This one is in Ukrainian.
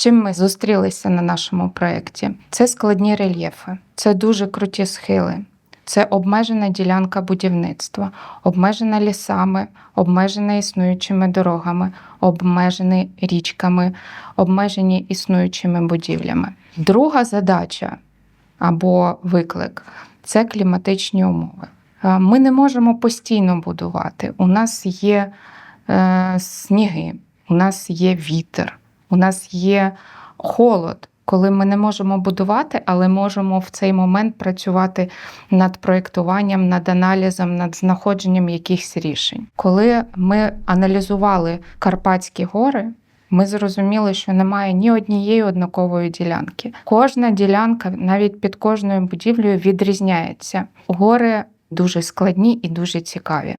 чим ми зустрілися на нашому проєкті? Це складні рельєфи, це дуже круті схили. Це обмежена ділянка будівництва, обмежена лісами, обмежена існуючими дорогами, обмежена річками, обмежені існуючими будівлями. Друга задача або виклик це кліматичні умови. Е, Ми не можемо постійно будувати. У нас є е, сніги, у нас є вітер, у нас є холод, коли ми не можемо будувати, але можемо в цей момент працювати над проєктуванням, над аналізом, над знаходженням якихось рішень. Коли ми аналізували Карпатські гори, ми зрозуміли, що немає ні однієї однакової ділянки. Кожна ділянка, навіть під кожною будівлею, відрізняється. Гори дуже складні і дуже цікаві.